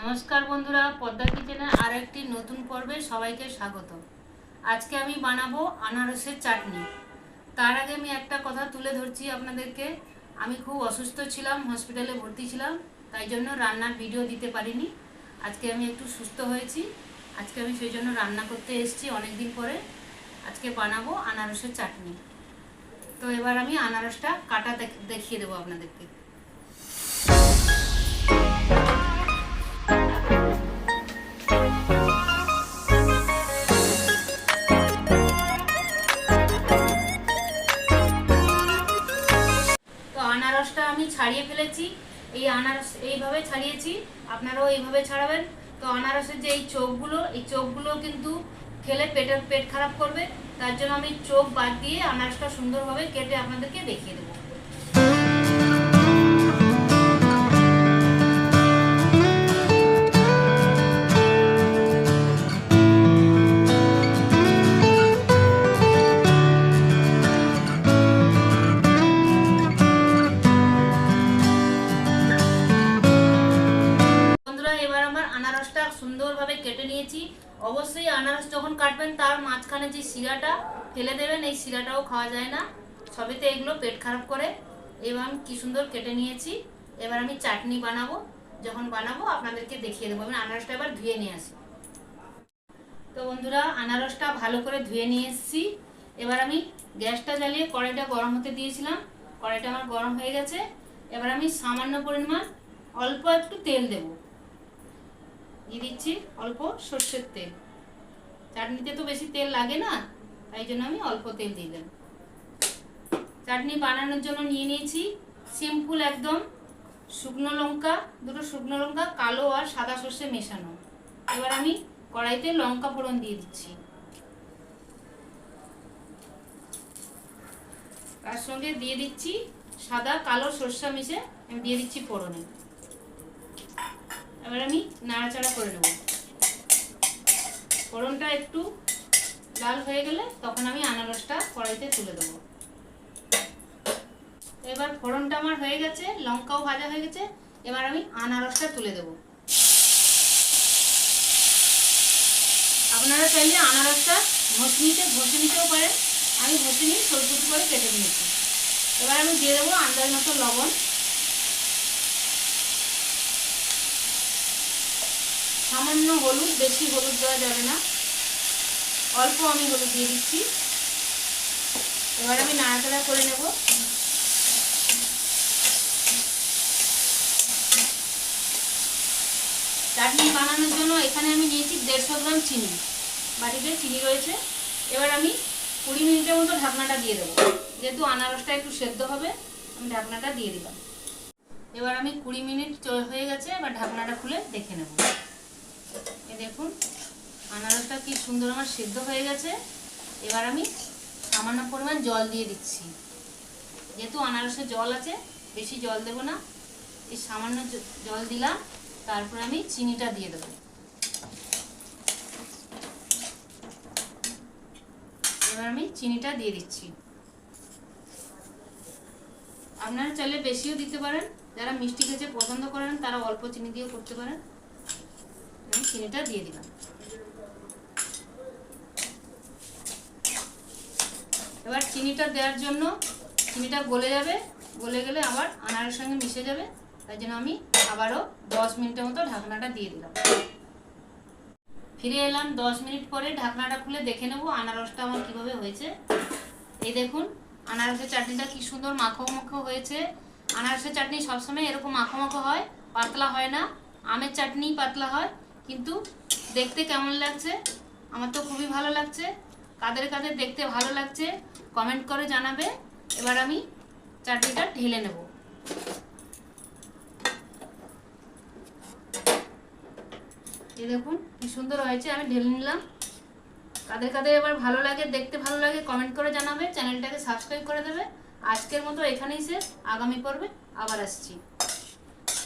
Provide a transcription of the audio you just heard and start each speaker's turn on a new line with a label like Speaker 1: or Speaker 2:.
Speaker 1: নমস্কার বন্ধুরা, পদ্মা কিচেনে আর একটি নতুন পর্বে সবাইকে স্বাগত। আজকে আমি বানাবো আনারসের চাটনি। তার আগে আমি একটা কথা তুলে ধরছি আপনাদেরকে। আমি খুব অসুস্থ ছিলাম, হসপিটালে ভর্তি ছিলাম, তাই জন্য রান্নার ভিডিও দিতে পারিনি। আজকে আমি একটু সুস্থ হয়েছি। আজকে আমি সেই জন্য রান্না করতে এসেছি অনেক দিন পরে। আজকে বানাবো আনারসের চাটনি। তো এবার আমি আনারসটা কাটা দেখিয়ে দেবো আপনাদেরকে। ছাড়িয়ে ফেলেছি, এই আনারস, এইভাবে ছাড়িয়েছি, আপনারাও এইভাবে ছাড়াবেন। তো আনারসের যে এই চোখগুলো এই চোখগুলো কিন্তু খেলে পেটের পেট খারাপ করবে। তার জন্য আমি চোখ বাদ দিয়ে আনারসটা সুন্দরভাবে কেটে আপনাদেরকে দেখিয়ে দেবো। অবশ্যই আনারস যখন কাটবেন, তার মাঝখানে যে শিরাটা ফেলে দেবেন, এই শিরাটাও খাওয়া যায় না। সবেতে এগুলো পেট খারাপ করে। আমি কি সুন্দর কেটে নিয়েছি। এবার আমি চাটনি বানাবো। যখন বানাবো, আপনাদেরকে দেখিয়ে দেবো। আমি আনারসটা এবার ধুয়ে নিয়ে আসি। তো বন্ধুরা, আনারসটা ভালো করে ধুয়ে নিয়ে এসেছি। এবার আমি গ্যাসটা জ্বালিয়ে কড়াইটা গরম হতে দিয়েছিলাম। কড়াইটা আমার গরম হয়ে গেছে। এবার আমি সামান্য পরিমাণ অল্প একটু তেল দেব। দিয়ে দিচ্ছি অল্প সর্ষের তেল। চাটনিতে তো বেশি তেল লাগে না, তাই জন্য আমি অল্প তেল দিলাম। চাটনি বানানোর জন্য নিয়ে নিয়েছি সিম্পল একদম শুকনো লঙ্কা, দুটো শুকনো লঙ্কা, কালো আর সাদা সর্ষে মেশানো। এবার আমি কড়াইতে লঙ্কা ফোড়ন দিয়ে দিচ্ছি। তার সঙ্গে দিয়ে দিচ্ছি সাদা কালো সর্ষা মিশে, আমি দিয়ে দিচ্ছি ফোড়নে। এবার আমি নাড়াচাড়া করে নেব। ফোড়নটা একটু লাল হয়ে গেলে তখন আমি আনারসটা কড়াইতে তুলে দেবো। এবার ফোড়নটা আমার হয়ে গেছে, লঙ্কাও ভাজা হয়ে গেছে, এবার আমি আনারসটা তুলে দেবো। আপনারা চাইলে আনারসটা ঘষে নিতে ঘষে নিতেও পারেন। আমি ঘষে নিয়ে ছোট করে কেটে নিয়েছি। এবার আমি দিয়ে দেবো আন্দাজ মতো লবণ। সামান্য হলুদ, বেশি হলুদ দেওয়া যাবে না। অল্প আমি হলুদ দিয়ে দিচ্ছি। এবার আমি নাড়াচাড়া করে নেব। চাটনি বানানোর জন্য এখানে আমি নিয়েছি দেড়শো গ্রাম চিনি। বাটিতে চিনি রয়েছে। এবার আমি কুড়ি মিনিটের মতো ঢাকনাটা দিয়ে দেবো। যেহেতু আনারসটা একটু সেদ্ধ হবে, আমি ঢাকনাটা দিয়ে দিলাম। এবার আমি কুড়ি মিনিট হয়ে গেছে, এবার ঢাকনাটা খুলে দেখে নেব। কি সুন্দর আমার সেদ্ধ হয়ে গেছে। এবার আমি সামান্য পরিমাণ জল দিয়ে দিচ্ছি। যেহেতু আনারসে জল আছে, বেশি জল দেব না। এই সামান্য জল দিলাম, তারপরে আমি চিনিটা দিয়ে দেবো। এবার আমি চিনিটা দিয়ে দিচ্ছি। আপনারা চাইলে বেশিও দিতে পারেন। যারা মিষ্টি খেতে পছন্দ করেন, তারা অল্প চিনি দিয়েও করতে পারেন। আমি চিনিটা দিয়ে দিলাম। এবার চিনিটা দেওয়ার জন্য চিনিটা গলে যাবে, গলে গেলে আবার আনারের সঙ্গে মিশে যাবে, তাই জন্য আমি আবারও দশ মিনিটের মতো ঢাকনাটা দিয়ে দিলাম। ফিরে এলাম দশ মিনিট পরে ঢাকনাটা খুলে দেখে নেব আনারসটা আমার কীভাবে হয়েছে। এই দেখুন, আনারসের চাটনিটা কি সুন্দর মাখো মাখো হয়েছে। আনারসের চাটনি সবসময় এরকম মাখো মাখো হয়, পাতলা হয় না, আমের চাটনি পাতলা হয়, কিন্তু দেখতে কেমন লাগছে? আমার তো খুবই ভালো লাগছে। কাদের কাদের দেখতে ভালো লাগছে কমেন্ট করে জানাবে। এবার আমি চাটনিটা ঢেলে নেব। এই দেখুন কি সুন্দর হয়েছে, আমি ঢেলে নিলাম। কাদের কাদের এবার ভালো লাগে, দেখতে ভালো লাগে কমেন্ট করে জানাবে। চ্যানেলটাকে সাবস্ক্রাইব করে দেবে। আজকের মতো এখানেই শেষ। আগামী পর্বে আবার আসছি।